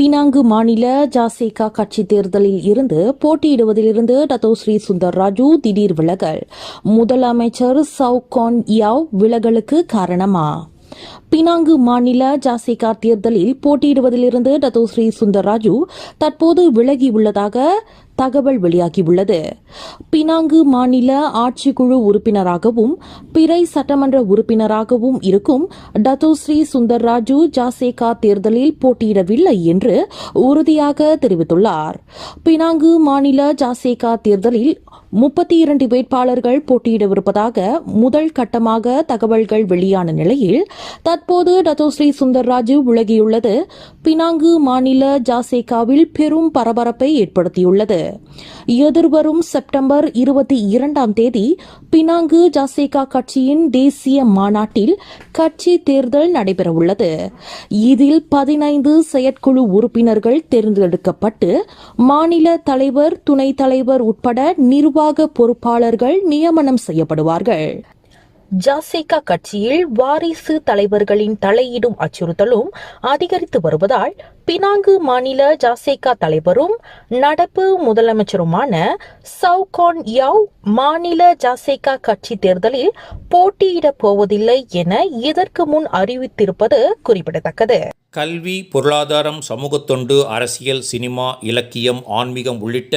Penang மாநில ஜாசேகா கட்சி தேர்தலில் இருந்து போட்டியிடுவதிலிருந்து டத்தோஸ்ரீ சுந்தர் ராஜு திடீர் விலகல். முதலமைச்சர் சவுகான் யாவ் விலகலுக்கு காரணமா? பினாங்கு மாநில ஜாசேகா தேர்தலில் போட்டியிடுவதிலிருந்து டத்தோஸ்ரீ சுந்தர் ராஜு தற்போது விலகியுள்ளதாக தகவல் வெளியாகியுள்ளது. பினாங்கு மாநில ஆட்சிக்குழு உறுப்பினராகவும் பிறை சட்டமன்ற உறுப்பினராகவும் இருக்கும் டத்தோஸ்ரீ சுந்தர் ராஜு ஜாசேகா தேர்தலில் போட்டியிடவில்லை என்று உறுதியாக தெரிவித்துள்ளார். பினாங்கு மாநில ஜாசேகா தேர்தலில் முப்பத்தி இரண்டு வேட்பாளர்கள் போட்டியிடவிருப்பதாக முதல் கட்டமாக தகவல்கள் வெளியான நிலையில் தற்போது டத்தோஸ்ரீ சுந்தர்ராஜு விலகியுள்ளது. பினாங்கு மாநில ஜாசேகாவில் பெரும் பரபரப்பை ஏற்படுத்தியுள்ளது. எதிர்வரும் செப்டம்பர் இருபத்தி இரண்டாம் தேதி பினாங்கு ஜாசேகா கட்சியின் தேசிய மாநாட்டில் கட்சி தேர்தல் நடைபெறவுள்ளது. இதில் பதினைந்து செயற்குழு உறுப்பினர்கள் தேர்ந்தெடுக்கப்பட்டு மாநில தலைவர் துணைத் தலைவர் உட்பட நிர்வாக பொறுப்பாளர்கள் நியமனம் செய்யப்படுவார்கள். ஜாசேகா கட்சியில் வாரிசு தலைவர்களின் தலையிடும் அச்சுறுத்தலும் அதிகரித்து வருவதால் பினாங்கு மாநில ஜாசேகா தலைவரும் நடப்பு முதலமைச்சருமான சவுகான் யாவ் மாநில ஜாசேகா கட்சி தேர்தலில் போட்டியிடப் போவதில்லை என இதற்கு முன் அறிவித்திருப்பது குறிப்பிடத்தக்கது. கல்வி பொருளாதாரம் சமூகத்தொண்டு அரசியல் சினிமா இலக்கியம் ஆன்மீகம் உள்ளிட்ட